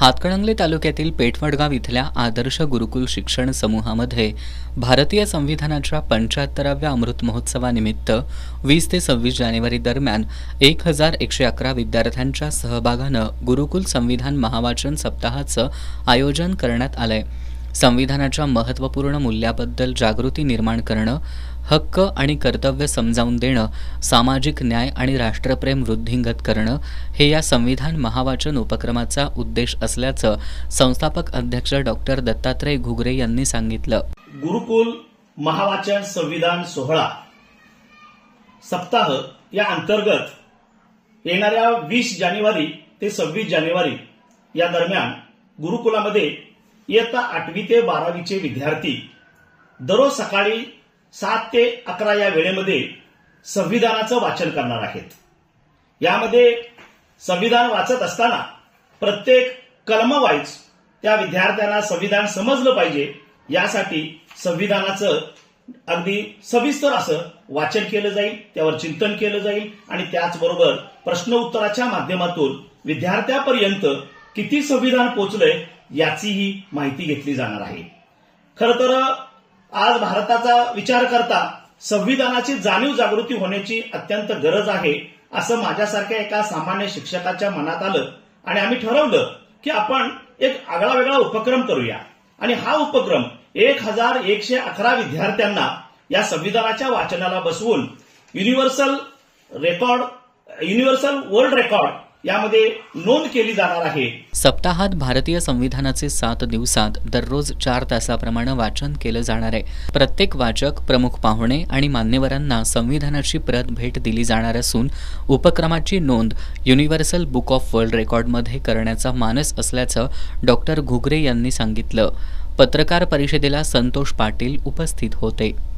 हातकणंगले तालुक्यातील पेठवडगाव इथल्या आदर्श गुरुकुल शिक्षण समूहामध्ये भारतीय संविधानाच्या पंच्याहत्तराव्या अमृत महोत्सवानिमित्त वीस ते सव्वीस जानेवारी दरम्यान एक हजार एकशे अकरा विद्यार्थ्यांच्या सहभागानं गुरुकुल संविधान महावाचन सप्ताहाचं आयोजन करण्यात आलंय. संविधानाच्या महत्त्वपूर्ण मूल्याबद्दल जागृती निर्माण करणं हक्क आणि कर्तव्य समजावून देणं सामाजिक न्याय आणि राष्ट्रप्रेम वृद्धिंगत करणं हे या संविधान महावाचन उपक्रमाचा उद्देश असल्याचं संस्थापक अध्यक्ष डॉक्टर दत्तात्रय घुगरे यांनी सांगितलं. गुरुकुल महावाचन संविधान सोहळा. सप्ताह या अंतर्गत येणाऱ्या वीस जानेवारी ते सव्वीस जानेवारी या दरम्यान गुरुकुलामध्ये इयत्ता आठवी ते बारावीचे विद्यार्थी दररोज सकाळी सात ते अकरा या वेळेमध्ये संविधानाचं वाचन करणार आहेत. यामध्ये संविधान वाचत असताना प्रत्येक कलमवाईज त्या विद्यार्थ्यांना संविधान समजलं पाहिजे यासाठी संविधानाचं अगदी सविस्तर असं वाचन केलं जाईल त्यावर चिंतन केलं जाईल आणि त्याचबरोबर प्रश्न उत्तराच्या माध्यमातून विद्यार्थ्यापर्यंत किती संविधान पोचलंय याचीही माहिती घेतली जाणार आहे. खरं तर आज भारताचा विचार करता संविधानाची जाणीव जागृती होण्याची अत्यंत गरज आहे असं माझ्यासारख्या एका सामान्य शिक्षकाच्या मनात आलं. आणि आम्ही ठरवलं की आपण एक आगळा वेगळा उपक्रम करूया. आणि हा उपक्रम एक हजार एकशे अकरा विद्यार्थ्यांना या संविधानाच्या वाचनाला बसवून universal record universal world record यामध्ये नोंद केली जाणार आहे. सप्ताहात भारतीय संविधानाचे सात दिवसात दररोज चार तासाप्रमाणे वाचन केलं जाणार आहे. प्रत्येक वाचक प्रमुख पाहुणे आणि मान्यवरांना संविधानाची प्रत भेट दिली जाणार असून उपक्रमाची नोंद युनिव्हर्सल बुक ऑफ वर्ल्ड रेकॉर्डमध्ये करण्याचा मानस असल्याचं डॉक्टर घुगरे यांनी सांगितलं. पत्रकार परिषदेला संतोष पाटील उपस्थित होते.